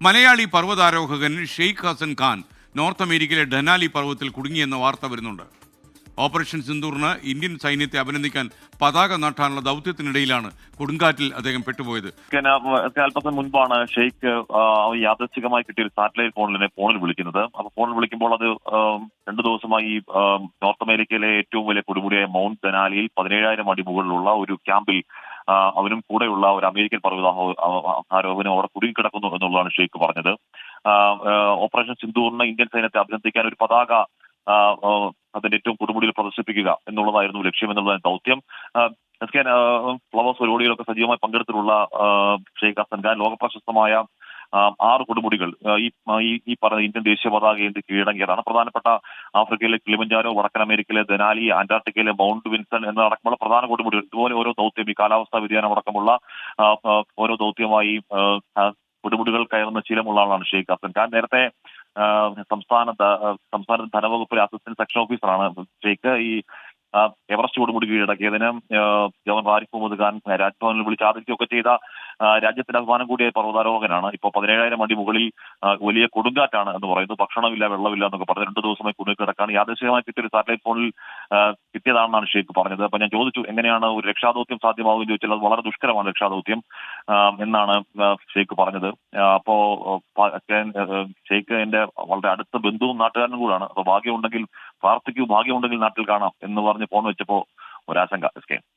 മലയാളി പർവതാരോഹകൻ ഷെയ്ഖ് ഹസൻ ഖാൻ നോർത്ത് അമേരിക്കയിലെ ഡനാലി പർവതത്തിൽ കുടുങ്ങിയെന്ന വാർത്ത വരുന്നുണ്ട്. ഓപ്പറേഷൻ സിന്ദൂറിന് ഇന്ത്യൻ സൈന്യത്തെ അഭിനന്ദിക്കാൻ പതാക നാട്ടാനുള്ള ദൗത്യത്തിനിടയിലാണ് കൊടുങ്കാറ്റിൽ അദ്ദേഹം പെട്ടുപോയത്. അല്പസം മുൻപാണ് ഷെയ്ഖ് ആ, യാദൃച്ഛികമായി കിട്ടിയ ഒരു സാറ്റലൈറ്റ് ഫോണിലെ ഫോണിൽ വിളിക്കുന്നത്. അപ്പൊ ഫോണിൽ വിളിക്കുമ്പോൾ അത് രണ്ടു ദിവസമായി നോർത്ത് അമേരിക്കയിലെ ഏറ്റവും വലിയ കൊടുമുടിയായ മൗണ്ട് ദനാലിയിൽ പതിനേഴായിരം അടി മുകളിലുള്ള ഒരു ക്യാമ്പിൽ അവനും കൂടെയുള്ള ഒരു അമേരിക്കൻ പർവതാരോഹനും അവിടെ കുടുങ്ങിക്കിടക്കുന്നു എന്നുള്ളതാണ് ഷെയ്ഖ് പറഞ്ഞത്. ഓപ്പറേഷൻ സിന്ദൂറിന് ഇന്ത്യൻ സൈന്യത്തെ അഭിനന്ദിക്കാൻ ഒരു പതാക അതിന്റെ ഏറ്റവും കൊടുമുടിയിൽ പ്രദർശിപ്പിക്കുക എന്നുള്ളതായിരുന്നു ലക്ഷ്യം എന്നുള്ളതാണ് ദൗത്യം. ഫ്ലവേഴ്സ് പരിപാടികളൊക്കെ സജീവമായി പങ്കെടുത്തിട്ടുള്ള ഷെയ്ഖ് ഹസൻ ഖാൻ ലോകപ്രശസ്തമായ ആറ് കൊടുമുടികൾ ഈ ഈ പറഞ്ഞ ഇന്ത്യൻ ദേശീയ പതാക എന്ത് കീഴടങ്ങിയതാണ്? പ്രധാനപ്പെട്ട ആഫ്രിക്കയിലെ കിളിമഞ്ചാരോ വടക്കൻ അമേരിക്കയിലെ ദനാലി അന്റാർട്ടിക്കയിലെ മൗണ്ട് വിൻസൺ എന്നടക്കമുള്ള പ്രധാന കൊടുമുടികൾ ഇതുപോലെ ഓരോ ദൗത്യം ഈ കാലാവസ്ഥാ വ്യതിയാനം അടക്കമുള്ള ഓരോ ദൗത്യമായി കൊടുമുടികൾ കയറുന്ന ശീലമുള്ള ആളാണ് ഷെയ്ഖ് ഹസൻ ഖാൻ. നേരത്തെ സംസ്ഥാന സംസ്ഥാന ധനവകുപ്പിലെ അസിസ്റ്റന്റ് സെക്ഷൻ ഓഫീസറാണ് ഷെയ്ഖ്. ഈ എവറസ്റ്റ് കൊടുമുടി കീഴടക്കിയതിന് ഗവർണർ ആരിഫ് മുഹമ്മദ് ഖാൻ രാജ്ഭവനിൽ വിളിച്ച് ആദരിക്കുകയൊക്കെ ചെയ്ത രാജ്യത്തിന്റെ അഭിമാനം കൂടിയ പർവതാരോഹകനാണ്. ഇപ്പോൾ പതിനേഴായിരം അടി മുകളിൽ വലിയ കൊടുങ്കാറ്റാണ് എന്ന് പറയുന്നത് ഭക്ഷണമില്ല വെള്ളമില്ല എന്നൊക്കെ പറഞ്ഞ് രണ്ടു ദിവസമായി കുടുങ്ങി കിടക്കാണ് യാദൃശികമായി കിട്ടിയ ഒരു സാറ്റലൈറ്റ് ഫോണിൽ കിട്ടിയതാണെന്നാണ് ഷെയ്ഖ് പറഞ്ഞത്. അപ്പൊ ഞാൻ ചോദിച്ചു എങ്ങനെയാണ് ഒരു രക്ഷാദൗത്യം സാധ്യമാവുമെന്ന് ചോദിച്ചാൽ അത് വളരെ ദുഷ്കരമാണ് രക്ഷാദൗത്യം എന്നാണ് ഷെയ്ഖ് പറഞ്ഞത്. അപ്പോ ഷെയ്ഖ് എന്റെ വളരെ അടുത്ത ബന്ധുവും നാട്ടുകാരനും കൂടാണ്. അപ്പൊ ഭാഗ്യമുണ്ടെങ്കിൽ പ്രാർത്ഥിക്കൂ ഭാഗ്യമുണ്ടെങ്കിൽ നാട്ടിൽ കാണാം എന്ന് പറഞ്ഞ് ഫോൺ വെച്ചപ്പോ ഒരാശങ്ക എസ് കെ.